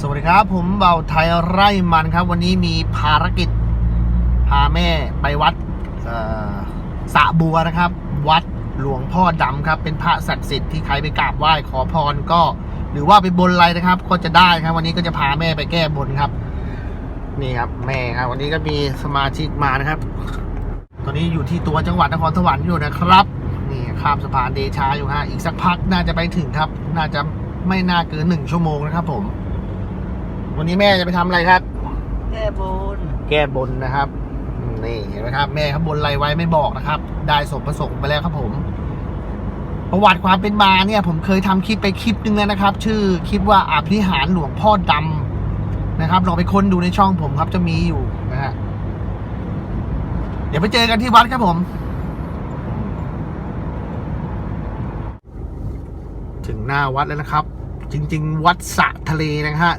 สวัสดีครับ ผมเบาไทยไร่มันครับ วันนี้มีภารกิจ พาแม่ไปวัดสะบัวนะครับ วัดหลวงพ่อดำครับ เป็นพระศักดิ์สิทธิ์ที่ใครไปกราบไหว้ขอพรก็ หรือว่าไปบนอะไรนะครับ ก็จะได้ครับ วันนี้ก็จะพาแม่ไปแก้บนครับ นี่ครับ แม่ครับ วันนี้ก็มีสมาชิกมานะครับ ตอนนี้อยู่ที่ตัวจังหวัดนครสวรรค์อยู่นะครับ นี่ข้ามสะพานเดชาอยู่ฮะอีกสักพักน่าจะไปถึงครับ น่าจะไม่น่าเกินหนึ่งชั่วโมงนะครับ ผม วันนี้แม่จะไปทำอะไรครับ แก้บน แก้บนนะครับอืมนี่เห็นไหมครับ แม่เขาบนอะไรไว้ไม่บอกนะครับ ได้สมประสงค์ไปแล้วครับผม ประวัติความเป็นมาเนี่ย ผมเคยทำคลิปไปคลิปนึงแล้วนะครับ ชื่อคลิปว่าอภิหารหลวงพ่อดำนะครับลองไปค้นดูในช่องผมครับจะมีอยู่นะฮะเดี๋ยวไปเจอกันที่วัดครับผม ถึงหน้าวัดแล้วนะครับ จริง ๆ วัดสระทะเลนะฮะ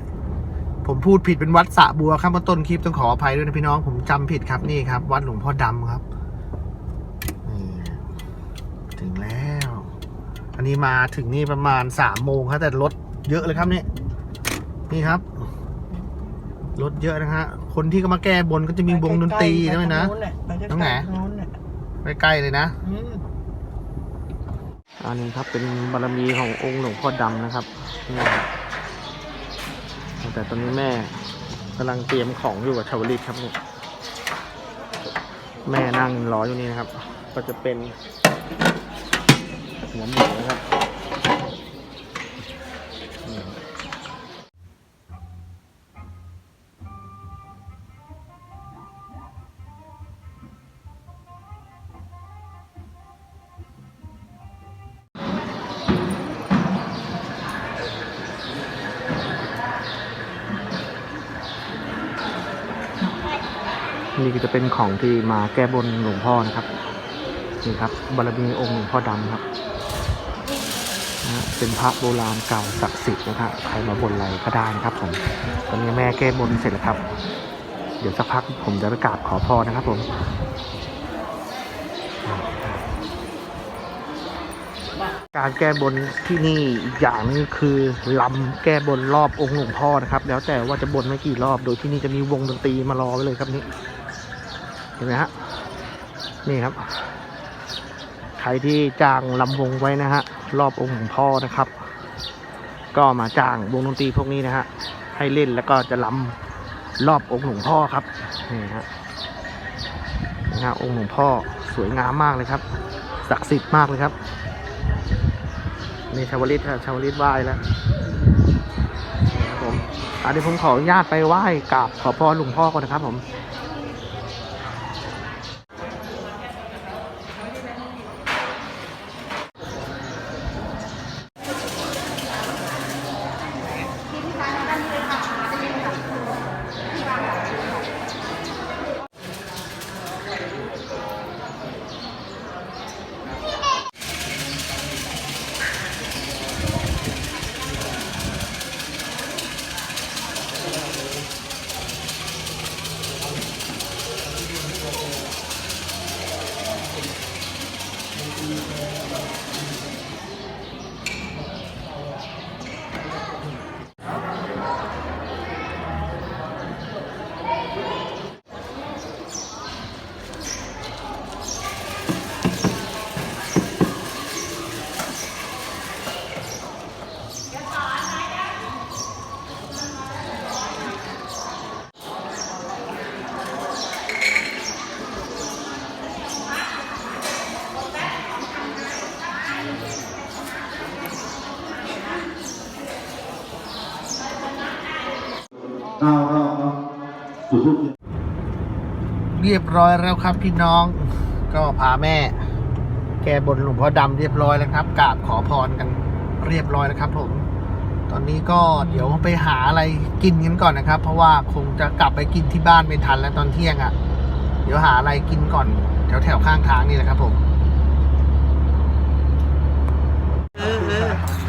ผมพูดผิดเป็นวัดสระบัวครับเมื่อต้นคลิปต้องขออภัยด้วยนะพี่น้องผมจำผิดครับนี่ครับ วัดหลวงพ่อดำครับนี่ถึงแล้ว อันนี้มาถึงนี่ประมาณสามโมงครับแต่รถเยอะเลยครับนี่นี่ครับรถเยอะนะฮะคนที่ก็มาแก้บนก็จะมีวงดนตรีใช่ไหมนะไปใกล้ๆตรงไหนทางนู้นน่ะใกล้ๆเลยนะอืมอันนี้ครับเป็นบารมีขององค์หลวงพ่อดำนะครับนี่ครับ แต่ตอนนี้แม่กำลังเตรียมของอยู่กับชาวลิตครับนี่แม่นั่งรออยู่นี่นะครับ ก็จะเป็นหัวหมูนะครับ นี่ก็จะเป็นของที่มาแก้บนหลวงพ่อนะครับนี่ครับบารมีองค์หลวงพ่อดำครับนะเป็นพระโบราณเก่าศักดิ์สิทธิ์นะครับใครมาบนอะไรก็ได้นะครับผมตอนนี้แม่แก้บนเสร็จแล้วครับ เดี๋ยวสักพักผมจะไปกราบขอพรนะครับผมการแก้บนที่นี่อีกอย่างนึงคือลำแก้บนรอบองค์หลวงพ่อนะครับ แล้วแต่ว่าจะบนไม่กี่รอบโดยที่นี่จะมีวงดนตรีมารอไว้เลยครับนี่ เห็นไหมฮะนี่ครับ ใครที่จ้างลำวงไว้นะฮะรอบองค์หลวงพ่อนะครับ ก็มาจ้างวงดนตรีพวกนี้นะฮะให้เล่นแล้วก็จะลำรอบองค์หลวงพ่อครับนี่ฮะนะฮะองค์หลวงพ่อสวยงามมากเลยครับศักดิ์สิทธิ์มากเลยครับนี่ชาวลิตฮะชาวลิตไหว้แล้วครับผมอันนี้ผมขออนุญาตไปไหว้กราบขอพรหลวงพ่อก่อนนะครับผม เอาเอาเอาจุดทูบเรียบร้อยแล้วครับพี่น้อง ก็พาแม่ แกบนหลวงพ่อดำเรียบร้อยแล้วครับกราบขอพรกันเรียบร้อยแล้วครับผม ตอนนี้ก็เดี๋ยวไปหาอะไรกินกันก่อนนะครับ เพราะว่าคงจะกลับไปกินที่บ้านไม่ทันแล้วตอนเที่ยงอะ่ะ เดี๋ยวหาอะไรกินก่อนแถวแถวๆข้างทางนี่แหละครับผม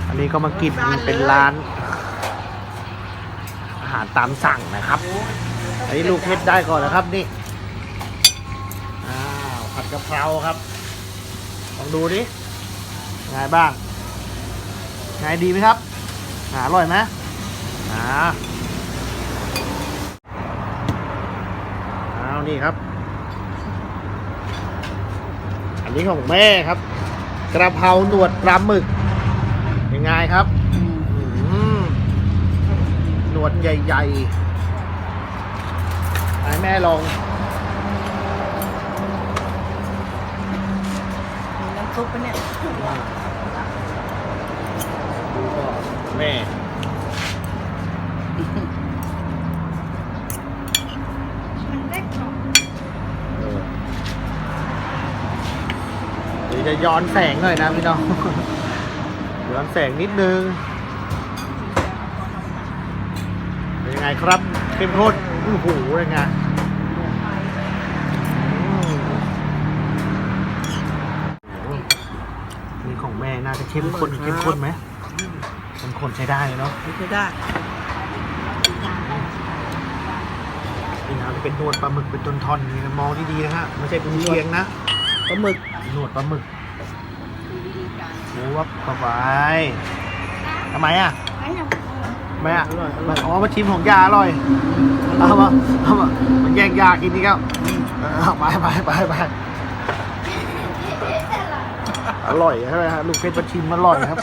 อันนี้ก็มากินเป็นร้านารตามสั่งนะครับอันนี้ลูกเพชรได้ก่อนนะครับนี่อ้าวผัดกะเพราครับลองดูดิไงบ้างไงดีไหมครับอร่อยไหมอ่าเอานี่ครับ อันนี้ของแม่ครับ กระเพราหนวดปลาหมึกยังไงครับ นวดใหญ่ๆให้แม่ลองน้ำซุปปะเนี่ยดูก็แม่มันเล็กเนาะเออเดี๋ยวจะย้อนแสงหน่อยนะพี่น้อง ย้อนแสงนิดนึงเป็น ยังไงครับเข้มข้นโอ้โหยังไงอืมนี่ของแม่น่าจะเข้มข้นเข้มข้นไหมเข้มข้นใช้ได้เลยเนาะไม่ได้นี่นะจะเป็นหนวดปลาหมึกเป็นต้นท่อนนี่นะมองดีๆนะฮะไม่ใช่เป็นเชียงนะปลาหมึกหนวดปลาหมึกโอ้วับเข้าไปทำไมอะทำ ไมอะมันอ๋อมาชิมของยาอร่อยเอามาเอามามันแย่งยากินนี่ครับเออเอาไปไปไปไปอร่อยใช่ไหมฮะลูกเพชรมาชิมอร่อยครับ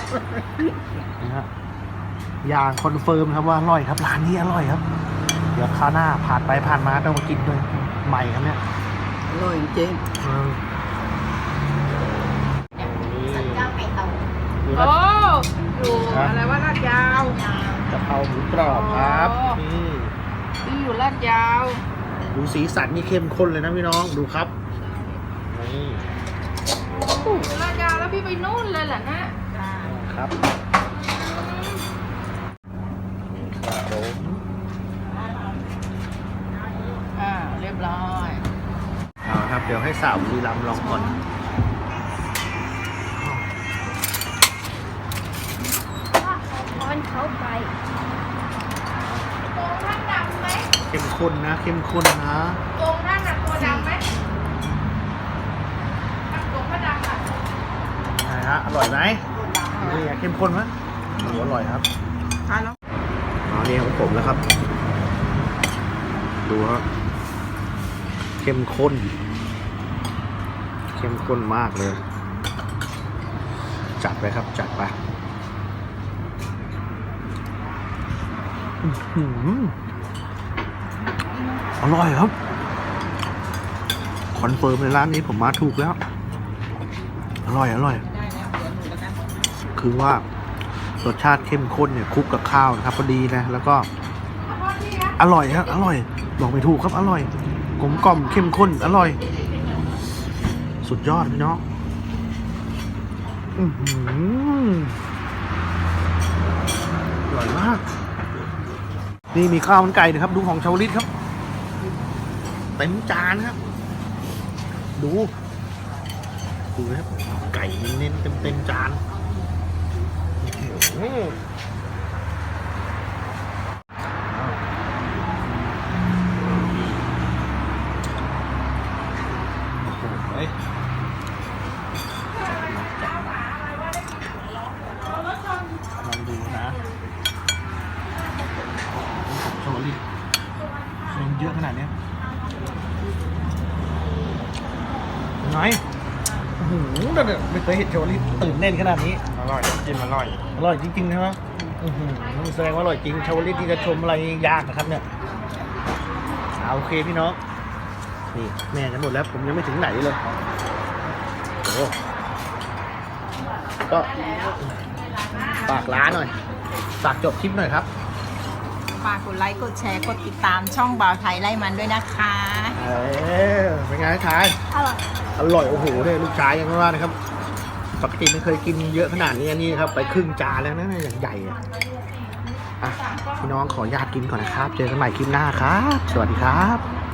นี่ฮะยางคอนเฟิร์มครับว่าอร่อยครับร้านนี้อร่อยครับ เดี๋ยวคราวหน้าผ่านไปผ่านมาต้องมากินด้วยใหม่ครับเนี่ยอร่อยจริงเออนี่โอ้อยู่อะไรว่าลาดยาวกะเพราหมูกรอบครับอ๋อนี่ที่อยู่ลาดยาวดูสีสันนี่เข้มข้นเลยนะพี่น้องดูครับนี่อยู่ลาดยาวแล้วพี่ไปนู่นเลยเหรอนะครับครับผมอ่าเรียบร้อย เอาละครับเดี๋ยวให้สาวบุรีรัมย์ลองก่อน ร้อนเขาไปตรงท่านดำไหมเข้มข้นนะ เข้มข้นนะตรงท่านน่ะตัวดำไหมทำตรงพระดำอะนะฮะ อร่อยไหมนี่ไงเข้มข้นไหมโอ้โหอร่อยครับทานแล้วอ๋อนี่ของผมแล้วครับ ดูครับเข้มข้น เข้มข้นมากเลย จัดไปครับ จัดไป อร่อยครับ คอนเฟิร์มเลยร้านนี้ผมมาถูกแล้ว อร่อยอร่อย คือว่ารสชาติเข้มข้นเนี่ยคลุกกับข้าวนะครับพอดีนะ แล้วก็ อร่อยครับอร่อย บอกไม่ถูกครับ อร่อยกลมกล่อมเข้มข้น อร่อย สุดยอดพี่น้องอื้อหืออร่อยมาก นี่มีข้าวมันไก่นะครับ ดูของชาวลิตครับ เต็มจานครับ ดู ดูนะครับ ไก่เน้นๆเต็มเต็มๆจานอื้อหือ โอ้โหเฮ้ยลองดูนะโชว์ลิมั นเยอะขนาดเนี้ยยังไงโอ้โหเดี๋ยวๆไม่เคยเห็นโชว์ลิตื่นเต้นขนาดนี้ อร่อยกินอร่อย อร่อยจริงๆใช่ไหมอื้อหือแสดงว่าอร่อยจริงชาวลิตที่จะชมอะไรยากนะครับ เนี่ยเอาโอเคพี่น้อง นี่แม่จะหมดแล้ว ผมยังไม่ถึงไหนเลยโอ้ก็ฝากร้านหน่อย ฝากจบคลิปหน่อยครับ ฝากกดไลค์กดแชร์กดติดตามช่องบ่าวไทยไล่มันด้วยนะคะ เออเป็นไงทาย อร่อย อร่อยโอ้โหเนี่ยลูกชายยังไม่ว่านะครับ ปกติไม่เคยกินเยอะขนาดนี้อันนี่ครับ ไปครึ่งจานแล้วนะอย่างใหญ่อะอะพี่น้องขออนุญาตกินก่อนนะครับ เจอกันใหม่คลิปหน้าครับ สวัสดีครับ